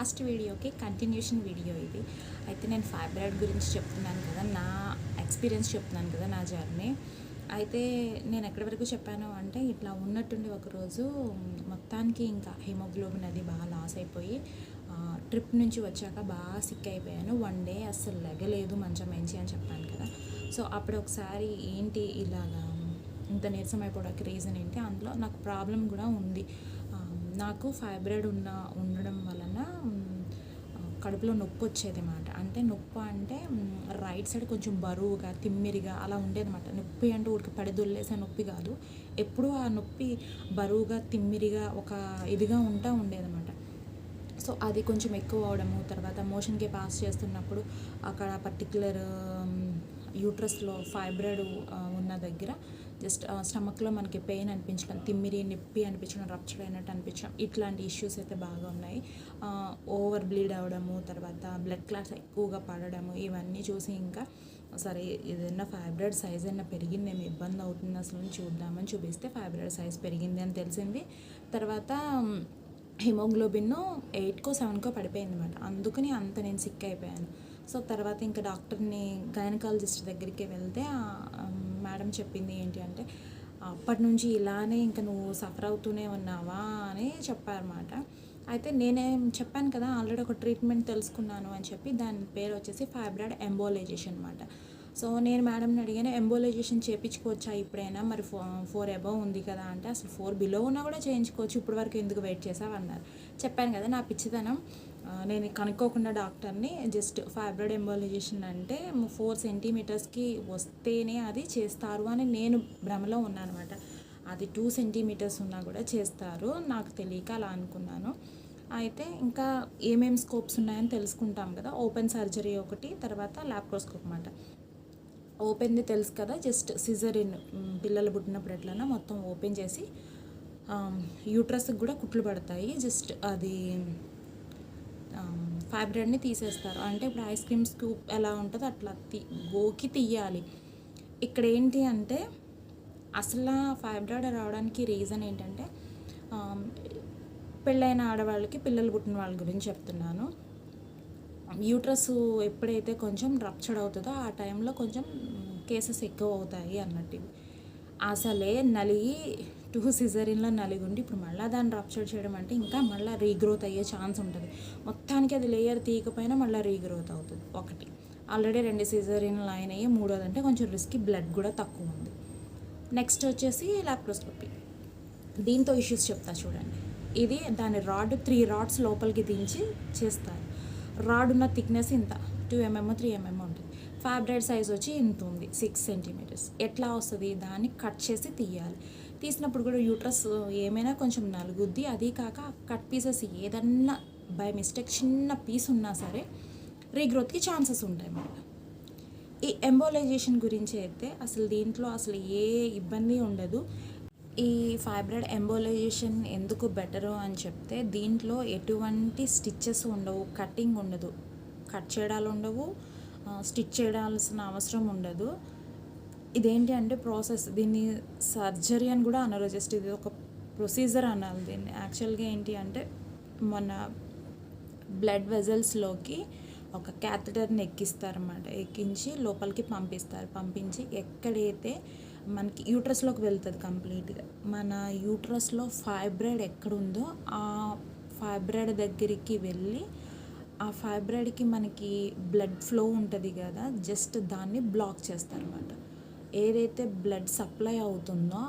Last వీడియోకి continuation video ఇది. అయితే నేను ఫైబ్రాయిడ్ గురించి చెప్తున్నాను కదా నా ఎక్స్పీరియన్స్ చెప్తున్నాను కదా నా జర్నీ అయితే నేను ఎక్కడి వరకు చెప్పాను అంటే ఇట్లా ఉన్నట్టుండి ఒకరోజు మొత్తానికి ఇంకా హిమోగ్లోబిన్ అది బాగా లాస్ అయిపోయి ట్రిప్ నుంచి వచ్చాక బాగా సిక్ అయిపోయాను. వన్ డే అస్సలు లెగలేదు మంచం మంచి అని చెప్పాను కదా. సో అప్పుడు ఒకసారి ఏంటి ఇలాగా ఇంత నీరసం అయిపోవడానికి రీజన్ ఏంటి? అందులో నాకు ప్రాబ్లం కూడా ఉంది. నాకు ఫైబ్రాయిడ్ ఉన్న ఉండడం కడుపులో నొప్పి వచ్చేది అనమాట అంటే నొప్పి అంటే రైట్ సైడ్ కొంచెం బరువుగా తిమ్మిరిగా అలా ఉండేదన్నమాట. నొప్పి అంటే ఊరికి పడి దొల్లేసే నొప్పి కాదు. ఎప్పుడూ ఆ నొప్పి బరువుగా తిమ్మిరిగా ఒక ఇదిగా ఉంటా ఉండేదన్నమాట. సో అది కొంచెం ఎక్కువ అవడము తర్వాత మోషన్కి పాస్ చేస్తున్నప్పుడు అక్కడ పర్టికులర్ యూట్రస్లో ఫైబ్రాయిడ్ ఉన్న దగ్గర జస్ట్ స్టమక్లో మనకి పెయిన్ అనిపించడం తిమ్మిరి నొప్పి అనిపించడం రప్చర్ అయినట్టు అనిపించడం ఇట్లాంటి ఇష్యూస్ అయితే బాగా ఉన్నాయి. ఓవర్ బ్లీడ్ అవ్వడము తర్వాత బ్లడ్ క్లాట్స్ ఎక్కువగా పడడము ఇవన్నీ చూసి ఇంకా సరే ఏదైనా ఫైబ్రాయిడ్ సైజ్ అయినా పెరిగింది ఏమి ఇబ్బంది అవుతుంది అసలు చూద్దామని చూపిస్తే ఫైబ్రాయిడ్ సైజ్ పెరిగింది అని తెలిసింది. తర్వాత హిమోగ్లోబిన్ ఎయిట్కో సెవెన్కో పడిపోయింది అనమాట అందుకని అంత నేను సిక్ అయిపోయాను. సో తర్వాత ఇంకా డాక్టర్ని గైనకాలజిస్ట్ దగ్గరికి వెళ్తే మేడం చెప్పింది ఏంటి అంటే అప్పటి నుంచి ఇలానే ఇంకా నువ్వు సఫర్ అవుతూనే ఉన్నావా? అని చెప్పారన్నమాట. అయితే నేనేం చెప్పాను కదా ఆల్రెడీ ఒక ట్రీట్మెంట్ తెలుసుకున్నాను అని చెప్పి దాని పేరు వచ్చేసి ఫైబ్రాయిడ్ ఎంబోలైజేషన్ అనమాట సో నేను మేడంని అడిగాను ఎంబోలైజేషన్ చేయించుకోవచ్చా ఇప్పుడైనా? మరి ఫో ఫోర్ అబవ్ ఉంది కదా అంటే అసలు ఫోర్ బిలో ఉన్నా కూడా చేయించుకోవచ్చు ఇప్పటివరకు ఎందుకు వెయిట్ చేసావు? అన్నారు. చెప్పాను కదా నా పిచ్చితనం. నేను కనుక్కోకుండా డాక్టర్ని జస్ట్ ఫైబ్రాయిడ్ ఎంబోలైజేషన్ అంటే ఫోర్ సెంటీమీటర్స్కి వస్తేనే అది చేస్తారు అని నేను భ్రమలో ఉన్నాను అనమాట అది టూ సెంటీమీటర్స్ ఉన్నా కూడా చేస్తారు నాకు తెలియక అలా అనుకున్నాను. అయితే ఇంకా ఏమేమి స్కోప్స్ ఉన్నాయని తెలుసుకుంటాం కదా ఓపెన్ సర్జరీ ఒకటి తర్వాత ల్యాప్రోస్కోప్ అన్నమాట. ఓపెన్ది తెలుసు కదా జస్ట్ సిజరిన్ పిల్లలు పుట్టినప్పుడు ఎట్లన్నా మొత్తం ఓపెన్ చేసి యూట్రస్కి కూడా కుట్లు పడతాయి. జస్ట్ అది ఫైబ్రాయిడ్ని తీసేస్తారు. అంటే ఇప్పుడు ఐస్ క్రీమ్ స్కూప్ ఎలా ఉంటుందో అట్లా తీ గోకి తీయాలి. ఇక్కడ ఏంటి అంటే అసలు ఫైబ్రాయిడ్ రావడానికి రీజన్ ఏంటంటే పెళ్ళైన ఆడవాళ్ళకి పిల్లలు పుట్టిన వాళ్ళ గురించి చెప్తున్నాను. యూట్రస్ ఎప్పుడైతే కొంచెం రప్చడ్ అవుతుందో ఆ టైంలో కొంచెం కేసెస్ ఎక్కువ అవుతాయి అన్నట్టు. అసలే నలిగి టూ సిజరిన్లో నలిగి ఉండి ఇప్పుడు మళ్ళీ దాన్ని రప్చర్ చేయడం అంటే ఇంకా మళ్ళీ రీగ్రోత్ అయ్యే ఛాన్స్ ఉంటుంది. మొత్తానికి అది లేయర్ తీయకపోయినా మళ్ళీ రీగ్రోత్ అవుతుంది. ఒకటి. ఆల్రెడీ రెండు సిజరిన్లు అయ్యి మూడోది అంటే కొంచెం రిస్క్ బ్లడ్ కూడా తక్కువ ఉంది. నెక్స్ట్ వచ్చేసి లాప్రోస్కోపీ దీంతో ఇష్యూస్ చెప్తా చూడండి. ఇది దాని రాడ్ త్రీ రాడ్స్ లోపలికి దించి చేస్తారు. రాడ్ ఉన్న థిక్నెస్ ఇంత. టూ ఎంఎం త్రీ ఎంఎం ఉంటుంది. ఫ్యాబ్రైడ్ సైజ్ వచ్చి ఇంత ఉంది. సిక్స్ సెంటీమీటర్స్ ఎట్లా వస్తుంది? దాన్ని కట్ చేసి తీయాలి. తీసినప్పుడు కూడా యూట్రస్ ఏమైనా కొంచెం నలుగుద్ది. అదే కాక కట్ పీసెస్ ఏదన్నా బై మిస్టేక్ చిన్న పీస్ ఉన్నా సరే రీగ్రోత్కి ఛాన్సెస్ ఉంటాయి అన్నమాట ఈ ఎంబోలైజేషన్ గురించి అయితే అసలు దీంట్లో అసలు ఏ ఇబ్బంది ఉండదు. ఈ ఫైబ్రాయిడ్ ఎంబోలైజేషన్ ఎందుకు బెటరు అని చెప్తే దీంట్లో ఎటువంటి స్టిచ్చెస్ ఉండవు కటింగ్ ఉండదు. కట్ చేయడాలు ఉండవు స్టిచ్ చేయాల్సిన అవసరం ఉండదు. ఇదేంటి అంటే ప్రాసెస్. దీన్ని సర్జరీ అని కూడా అనరు జస్ట్ ఇది ఒక ప్రొసీజర్ అనాలి దీన్ని యాక్చువల్గా ఏంటి అంటే మన బ్లడ్ వెజల్స్లోకి ఒక క్యాథటర్ని ఎక్కిస్తారన్నమాట. ఎక్కించి లోపలికి పంపిస్తారు. పంపించి ఎక్కడైతే మనకి యూట్రస్లోకి వెళ్తుంది కంప్లీట్గా. మన యూట్రస్లో ఫైబ్రాయిడ్ ఎక్కడుందో ఆ ఫైబ్రాయిడ్ దగ్గరికి వెళ్ళి ఆ ఫైబ్రాయిడ్కి మనకి బ్లడ్ ఫ్లో ఉంటుంది కదా జస్ట్ దాన్ని బ్లాక్ చేస్తారన్నమాట. ఏదైతే బ్లడ్ సప్లై అవుతుందో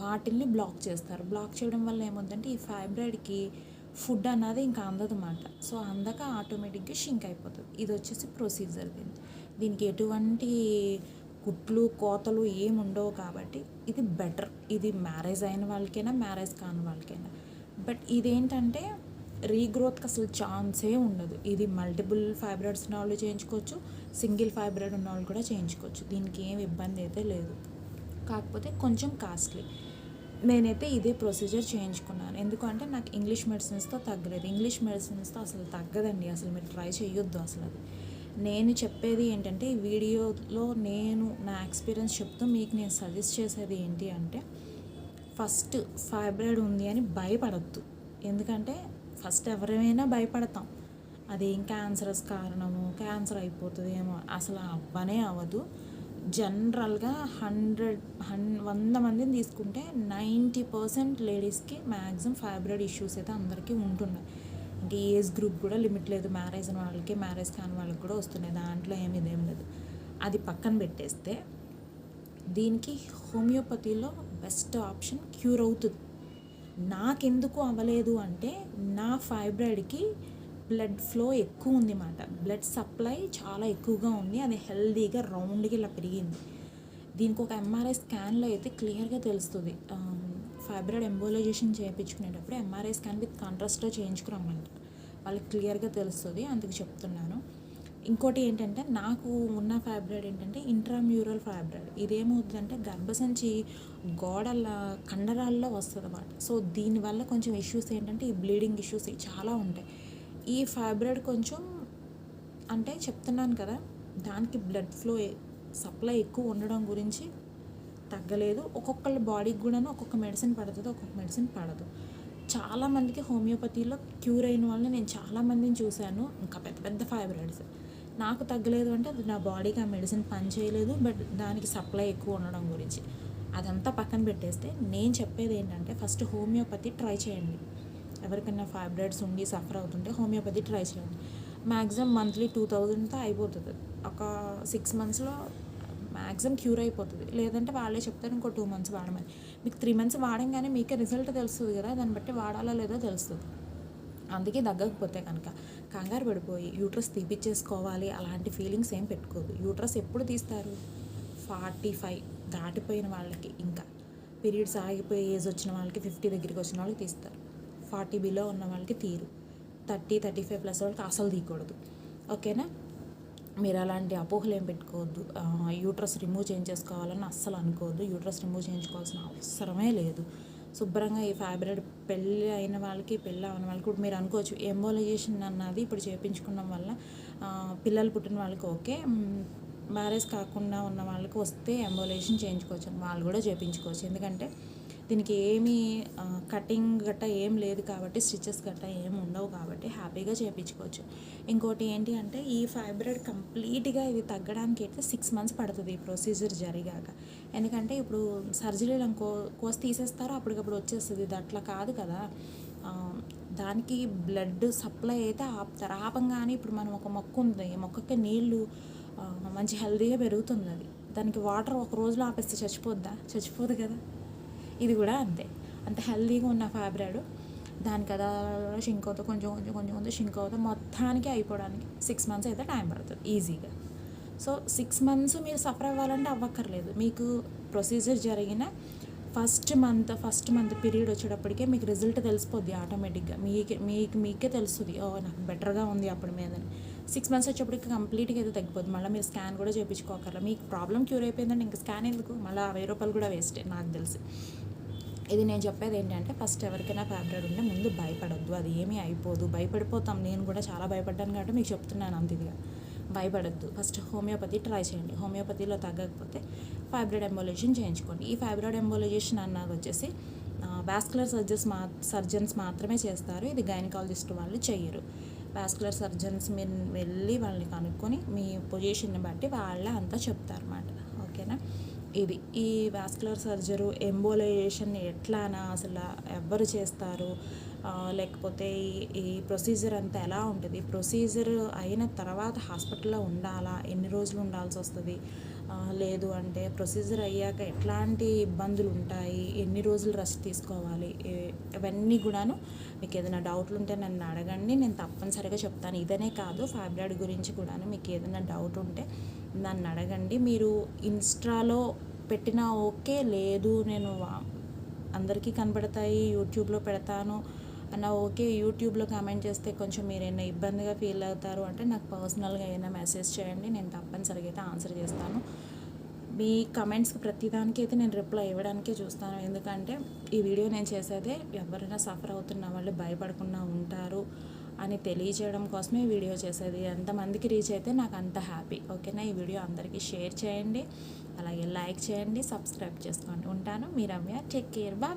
వాటిల్ని బ్లాక్ చేస్తారు. బ్లాక్ చేయడం వల్ల ఏమవుతుందంటే ఈ ఫైబ్రాయిడ్కి ఫుడ్ అన్నది ఇంకా అందదన్నమాట. సో అందక ఆటోమేటిక్గా షింక్ అయిపోతుంది. ఇది వచ్చేసి ప్రొసీజర్ దీన్ని దీనికి ఎటువంటి కుట్లు కోతలు ఏమి ఉండవు కాబట్టి ఇది బెటర్. ఇది మ్యారేజ్ అయిన వాళ్ళకైనా మ్యారేజ్ కాని వాళ్ళకైనా. బట్ ఇదేంటంటే రీగ్రోత్కి అసలు ఛాన్సే ఉండదు. ఇది మల్టిపుల్ ఫైబ్రాయిడ్స్ వాళ్ళు చేయించుకోవచ్చు. సింగిల్ ఫైబ్రాయిడ్ ఉన్న వాళ్ళు కూడా చేయించుకోవచ్చు. దీనికి ఏం ఇబ్బంది అయితే లేదు. కాకపోతే కొంచెం కాస్ట్లీ. నేనైతే ఇదే ప్రొసీజర్ చేయించుకున్నాను. ఎందుకంటే నాకు ఇంగ్లీష్ మెడిసిన్స్తో తగ్గలేదు. ఇంగ్లీష్ మెడిసిన్స్తో అసలు తగ్గదండి. అసలు మీరు ట్రై చేయొద్దు అసలు అది. నేను చెప్పేది ఏంటంటే ఈ వీడియోలో నేను నా ఎక్స్పీరియన్స్ చెప్తూ మీకు నేను సజెస్ట్ చేసేది ఏంటి అంటే ఫస్ట్ ఫైబ్రాయిడ్ ఉంది అని భయపడద్దు. ఎందుకంటే ఫస్ట్ ఎవరైనా భయపడతాం. అదేం క్యాన్సరస్ కారణము క్యాన్సర్ అయిపోతుంది ఏమో అసలు అవ్వనే అవ్వదు. జనరల్గా హండ్రెడ్ హన్ వంద మందిని తీసుకుంటే నైంటీ పర్సెంట్ లేడీస్కి మ్యాక్సిమం ఫైబ్రాయిడ్ ఇష్యూస్ అయితే అందరికీ ఉంటున్నాయి. అంటే ఏజ్ గ్రూప్ కూడా లిమిట్ లేదు. మ్యారేజ్ అయిన వాళ్ళకి మ్యారేజ్ కాని వాళ్ళకి కూడా వస్తున్నాయి. దాంట్లో ఏమి ఇదేం లేదు. అది పక్కన పెట్టేస్తే దీనికి హోమియోపతిలో బెస్ట్ ఆప్షన్ క్యూర్ అవుతుంది. నాకెందుకు అవ్వలేదు అంటే నా ఫైబ్రాయిడ్కి బ్లడ్ ఫ్లో ఎక్కువ ఉంది అన్నమాట బ్లడ్ సప్లై చాలా ఎక్కువగా ఉంది. అది హెల్దీగా రౌండ్గా ఇలా పెరిగింది. దీనికి ఒక ఎంఆర్ఐ స్కాన్లో అయితే క్లియర్గా తెలుస్తుంది. ఫైబ్రాయిడ్ ఎంబోలైజేషన్ చేయించుకునేటప్పుడు ఎంఆర్ఐ స్కాన్ విత్ కాంట్రాస్ట్లో చేయించుకురమ్మంటారు వాళ్ళకి క్లియర్గా తెలుస్తుంది. అందుకు చెప్తున్నాను. ఇంకోటి ఏంటంటే నాకు ఉన్న ఫైబ్రాయిడ్ ఏంటంటే ఇంట్రామ్యూరల్ ఫైబ్రాయిడ్ ఇదేమవుతుందంటే గర్భసంచి గోడల కండరాల్లో వస్తుంది అన్నమాట సో దీనివల్ల కొంచెం ఇష్యూస్ ఏంటంటే ఈ బ్లీడింగ్ ఇష్యూస్ చాలా ఉంటాయి. ఈ ఫైబ్రాయిడ్ కొంచెం అంటే చెప్తున్నాను కదా దానికి బ్లడ్ ఫ్లో సప్లై ఎక్కువ ఉండడం గురించి తగ్గలేదు. ఒక్కొక్కళ్ళ బాడీకి కూడాను ఒక్కొక్క మెడిసిన్ పడుతుంది ఒక్కొక్క మెడిసిన్ పడదు. చాలామందికి హోమియోపతిలో క్యూర్ అయిన వాళ్ళని నేను చాలామందిని చూశాను. ఇంకా పెద్ద పెద్ద ఫైబ్రాయిడ్స్ నాకు తగ్గలేదు అంటే అది నా బాడీకి ఆ మెడిసిన్ పనిచేయలేదు బట్ దానికి సప్లై ఎక్కువ ఉండడం గురించి. అదంతా పక్కన పెట్టేస్తే నేను చెప్పేది ఏంటంటే ఫస్ట్ హోమియోపతి ట్రై చేయండి. ఎవరికైనా ఫైబ్రాయిడ్స్ ఉండి సఫర్ అవుతుంటే హోమియోపతి ట్రై చేయండి. మ్యాక్సిమం మంత్లీ టూ థౌజండ్తో అయిపోతుంది. ఒక సిక్స్ మంత్స్లో మ్యాక్సిమం క్యూర్ అయిపోతుంది. లేదంటే వాళ్ళే చెప్తారు ఇంకో టూ మంత్స్ వాడమని. మీకు త్రీ మంత్స్ వాడంగానే మీకే రిజల్ట్ తెలుస్తుంది కదా దాన్ని బట్టి వాడాలో లేదో తెలుస్తుంది. అందుకే తగ్గకపోతే కనుక కంగారు పడిపోయి యూట్రస్ తీపిచ్చేసుకోవాలి అలాంటి ఫీలింగ్స్ ఏం పెట్టుకోదు యూట్రస్ ఎప్పుడు తీస్తారు? ఫార్టీ ఫైవ్ దాటిపోయిన వాళ్ళకి ఇంకా. పీరియడ్స్ ఆగిపోయి ఏజ్ వచ్చిన వాళ్ళకి ఫిఫ్టీ దగ్గరికి వచ్చిన వాళ్ళకి తీస్తారు. ఫార్టీ బిలో ఉన్న వాళ్ళకి తీరు. థర్టీ థర్టీ ఫైవ్ ప్లస్ వాళ్ళకి అసలు తీయకూడదు. ఓకేనా? మీరు అలాంటి అపోహలు ఏం పెట్టుకోవద్దు. యూట్రస్ రిమూవ్ చేయించేసుకోవాలని అస్సలు అనుకోవద్దు. యూట్రస్ రిమూవ్ చేయించుకోవాల్సిన అవసరమే లేదు. శుభ్రంగా ఈ ఫైబ్రాయిడ్ పెళ్ళి అయిన వాళ్ళకి పెళ్ళి అయిన వాళ్ళకి ఇప్పుడు మీరు అనుకోవచ్చు ఎంబోలైజేషన్ అన్నది ఇప్పుడు చేయించుకోవడం వల్ల పిల్లలు పుట్టిన వాళ్ళకి ఓకే. మ్యారేజ్ కాకుండా ఉన్న వాళ్ళకి వస్తే ఎంబోలైజేషన్ చేయించుకోవచ్చు వాళ్ళు కూడా చేయించుకోవచ్చు ఎందుకంటే దీనికి ఏమీ కటింగ్ గట్ట ఏం లేదు కాబట్టి స్టిచెస్ గట్ట ఏం ఉండవు కాబట్టి హ్యాపీగా చేయించుకోవచ్చు. ఇంకోటి ఏంటి అంటే ఈ ఫైబ్రాయిడ్ కంప్లీట్గా ఇది తగ్గడానికి అయితే సిక్స్ మంత్స్ పడుతుంది ఈ ప్రొసీజర్ జరిగాక. ఎందుకంటే ఇప్పుడు సర్జరీలు కో కోసి తీసేస్తారో అప్పటికప్పుడు వచ్చేస్తుంది. ఇది అట్లా కాదు కదా. దానికి బ్లడ్ సప్లై అయితే ఆపుతారు ఆపంగానే ఇప్పుడు మనం ఒక మొక్క ఉంది. ఈ మొక్కకి నీళ్ళు మంచి హెల్దీగా పెరుగుతుంది అది. దానికి వాటర్ ఒక రోజులో ఆపేస్తే చచ్చిపోద్దా? చచ్చిపోదు కదా. ఇది కూడా అంతే. అంత హెల్దీగా ఉన్న ఫైబ్రాయిడ్ దాని కదా షింక్ కొంచెం కొంచెం కొంచెం కొంచెం షింక్ అవుతా మొత్తానికి అయిపోవడానికి సిక్స్ మంత్స్ అయితే టైం పడుతుంది ఈజీగా సో సిక్స్ మంత్స్ మీరు సఫర్ అవ్వాలంటే అవ్వక్కర్లేదు. మీకు ప్రొసీజర్ జరిగిన first month first month period వచ్చేటప్పటికే మీకు రిజల్ట్ తెలిసిపోద్ది ఆటోమేటిక్గా మీకు మీకు మీకే తెలుస్తుంది ఓ నాకు బెటర్గా ఉంది అప్పుడు మీదని సిక్స్ మంత్స్ వచ్చేప్పటికి కంప్లీట్గా అయితే తగ్గిపోద్ది. మళ్ళీ మీరు స్కాన్ కూడా చేయించుకోకర్లా మీకు ప్రాబ్లం క్యూర్ అయిపోయిందంటే ఇంకా స్కాన్ ఎందుకు? మళ్ళీ ఆ వెయ్యి రూపాయలు కూడా వేస్టే నాకు తెలిసి. ఇది నేను చెప్పేది ఏంటంటే ఫస్ట్ ఎవరికైనా ఫైబ్రాయిడ్ ఉంటే ముందు భయపడొద్దు. అది ఏమీ అయిపోదు. భయపడిపోతాం. నేను కూడా చాలా భయపడ్డాను కాబట్టి మీకు చెప్తున్నాను అంత ఇదిగా. భయపడొద్దు. ఫస్ట్ హోమియోపతి ట్రై చేయండి. హోమియోపతిలో తగ్గకపోతే ఫైబ్రాయిడ్ ఎంబోలేషన్ చేయించుకోండి. ఈ ఫైబ్రాయిడ్ ఎంబోలిజేషన్ అన్నది వచ్చేసి వాస్కులర్ సర్జన్స్ మా సర్జన్స్ మాత్రమే చేస్తారు. ఇది గైనకాలజిస్ట్ వాళ్ళు చెయ్యరు. వాస్కులర్ సర్జన్స్ మీరు వెళ్ళి వాళ్ళని కనుక్కొని మీ పొజిషన్ని బట్టి వాళ్ళే అంతా చెప్తారు అన్నమాట ఓకేనా? ఇది ఈ వాస్కులర్ సర్జరు ఎంబోలైజేషన్ ఎట్లానా అసలు ఎవరు చేస్తారు? లేకపోతే ఈ- ఈ ప్రొసీజర్ అంతా ఎలా ఉంటుంది? ప్రొసీజర్ అయిన తర్వాత హాస్పిటల్లో ఉండాలా? ఎన్ని రోజులు ఉండాల్సి వస్తుంది? లేదు అంటే ప్రొసీజర్ అయ్యాక ఎట్లాంటి ఇబ్బందులు ఉంటాయి? ఎన్ని రోజులు రెస్ట్ తీసుకోవాలి? ఇవన్నీ కూడాను మీకు ఏదైనా డౌట్లు ఉంటే నన్ను అడగండి. నేను తప్పనిసరిగా చెప్తాను. ఇదనే కాదు ఫైబ్రాయిడ్ గురించి కూడాను మీకు ఏదైనా డౌట్ ఉంటే నన్ను అడగండి. మీరు ఇన్స్టాలో పెట్టినా ఓకే లేదు నేను వా- అందరికీ కనబడతాయి యూట్యూబ్లో పెడతాను అన్న ఓకే యూట్యూబ్లో కామెంట్ చేస్తే కొంచెం మీరు ఏమైనా ఇబ్బందిగా ఫీల్ అవుతారు అంటే నాకు పర్సనల్గా ఏమైనా మెసేజ్ చేయండి నేను తప్పనిసరిగా అయితే ఆన్సర్ చేస్తాను. మీ కమెంట్స్కి ప్రతిదానికి అయితే నేను రిప్లై ఇవ్వడానికే చూస్తాను. ఎందుకంటే ఈ వీడియో నేను చేసేదే ఎవరైనా సఫర్ అవుతున్న వాళ్ళు భయపడకుండా ఉంటారు. అని తెలియజేయడం కోసమే వీడియో చేసేది. ఎంతమందికి రీచ్ అయితే నాకు అంత హ్యాపీ. ఓకేనా? ఈ వీడియో అందరికీ షేర్ చేయండి. అలాగే లైక్ చేయండి సబ్స్క్రైబ్ చేసుకోండి. ఉంటాను మీ రమ్య. Take care. బాయ్